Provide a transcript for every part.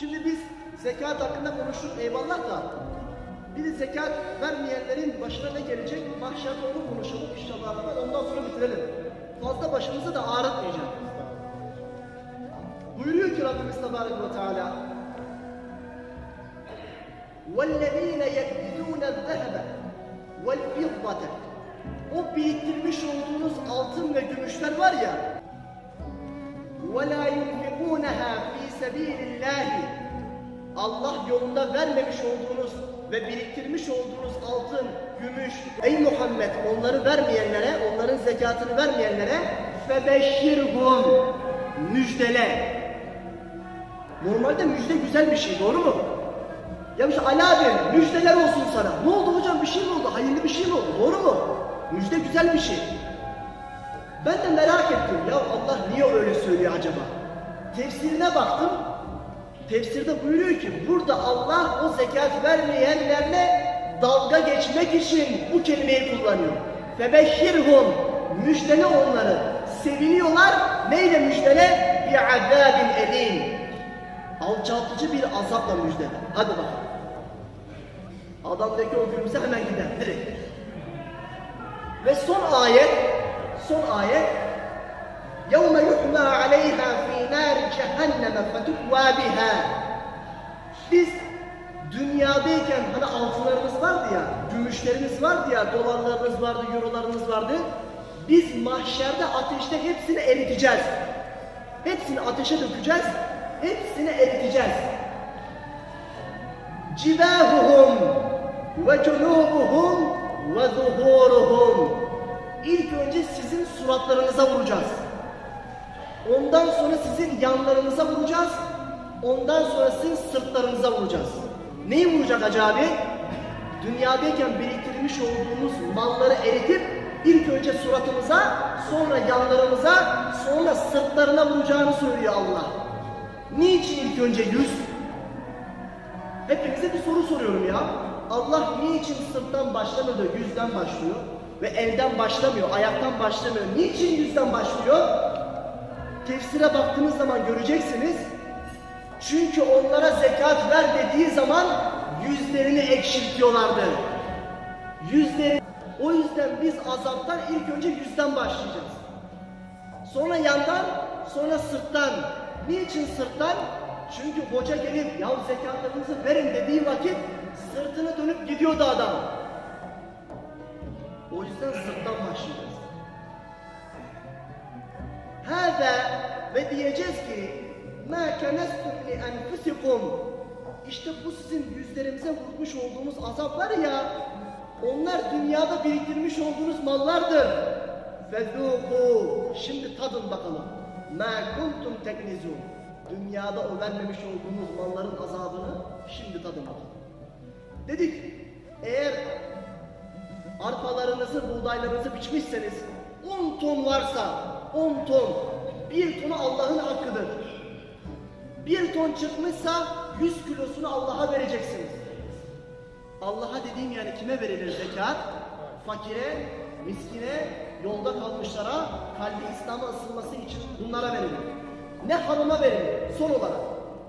Şimdi biz zekat hakkında konuştuk eyvallah da bir de zekat vermeyenlerin başına ne gelecek? Mahşerde onu konuşalım inşallah. Ondan sonra bitirelim. Fazla başımızı da ağrıtmayacağım. Buyuruyor ki Rabbimiz Tebarek ve Teala وَالَّذ۪ينَ يَكْبِدُونَ الذَّهَبَ وَالْفِضَّةَ O biriktirmiş olduğunuz altın ve gümüşler var ya وَلَا يُنْفِقُونَهَا ف۪ي سَب۪يلِ اللّٰهِ Allah yolunda vermemiş olduğunuz ve biriktirmiş olduğunuz altın, gümüş, ey Muhammed onları vermeyenlere, onların zekatını vermeyenlere febeşşirhum müjdele. Normalde müjde güzel bir şey, doğru mu? Ya işte Ali abi müjdeler olsun sana. Ne oldu hocam bir şey mi oldu? Hayırlı bir şey mi oldu? Doğru mu? Müjde güzel bir şey. Ben de merak ettim ya Allah niye öyle söylüyor acaba? Tefsirine baktım. Tefsirde buyuruyor ki burada Allah o zekat vermeyenlerle dalga geçmek için bu kelimeyi kullanıyor. Febeşşirhum müjdele onları. Seviniyorlar. Neyle müjdele? Bir azabin elim. Alçaltıcı bir azapla müjdele. Hadi bakalım. Adamdaki o gülümse hemen gider direkt. Ve son ayet, son ayet يَوْمَ يُحْمَى عَلَيْهَا فِي نَارِ جَهَنَّمَ فَتُكْوَى بِهَا Biz dünyadayken hani altınlarımız vardı ya, gümüşlerimiz vardı ya, dolarlarımız vardı, eurolarımız vardı. Biz mahşerde ateşte hepsini eriteceğiz. Hepsini ateşe dökeceğiz. Hepsini eriteceğiz. Cibahuhum ve cunubuhum ve zuhuruhum. İlk önce sizin suratlarınıza vuracağız. Ondan sonra sizin yanlarınıza vuracağız. Ondan sonra sizin sırtlarınıza vuracağız. Neyi vuracak Hacı abi? Dünyadayken biriktirmiş olduğumuz malları eritip ilk önce suratımıza, sonra yanlarımıza, sonra sırtlarına vuracağını söylüyor Allah. Niçin ilk önce yüz? Hepinize bir soru soruyorum ya. Allah niçin sırttan başlamıyor da yüzden başlıyor? Ve elden başlamıyor, ayaktan başlamıyor. Niçin yüzden başlıyor? Tefsire baktığınız zaman göreceksiniz. Çünkü onlara zekat ver dediği zaman yüzlerini ekşiltiyorlardı. Yüzleri. O yüzden biz azaptan ilk önce yüzden başlayacağız. Sonra yandan, sonra sırttan. Niçin sırttan? Çünkü hoca gelip ya zekatlarınızı verin dediği vakit sırtını dönüp gidiyordu adam. O yüzden sırttan başlayacağız. Hâzâ ve diyeceğiz ki kenestum li enfusikum İşte bu sizin yüzlerimize vurmuş olduğumuz azap ya onlar dünyada biriktirmiş olduğunuz mallardır. Fezûkû Şimdi tadın bakalım. Kuntum teknizûn Dünyada o vermemiş olduğunuz malların azabını şimdi tadın bakalım. Dedik arpalarınızı, buğdaylarınızı biçmişseniz 10 ton varsa 10 ton, bir tonu Allah'ın hakkıdır. Bir ton çıkmışsa 100 kilosunu Allah'a vereceksiniz. Allah'a dediğim yani kime verilir zekat? Fakire, miskine, yolda kalmışlara, kalbi İslam'a ısınması için bunlara verilir. Ne hanıma verilir son olarak,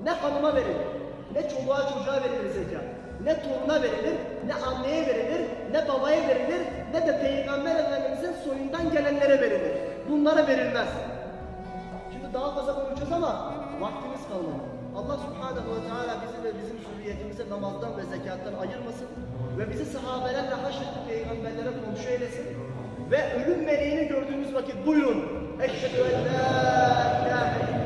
ne hanıma verilir, ne çoluğa çocuğa verilir zekat, ne toruna verilir, ne anneye verilir, ne babaya verilir, ne de Peygamber Efendimizin soyundan gelenlere verilir. Bunlara verilmez. Şimdi daha fazla konuşacağız ama vaktimiz kalmadı. Allah Subhanahu ve Teala bizi ve bizim zürriyetimizi namazdan ve zekattan ayırmasın ve bizi sahabelerle haşretli peygamberlere komşu eylesin ve ölüm meleğini gördüğümüz vakit buyurun. Eşhedü en la ilahe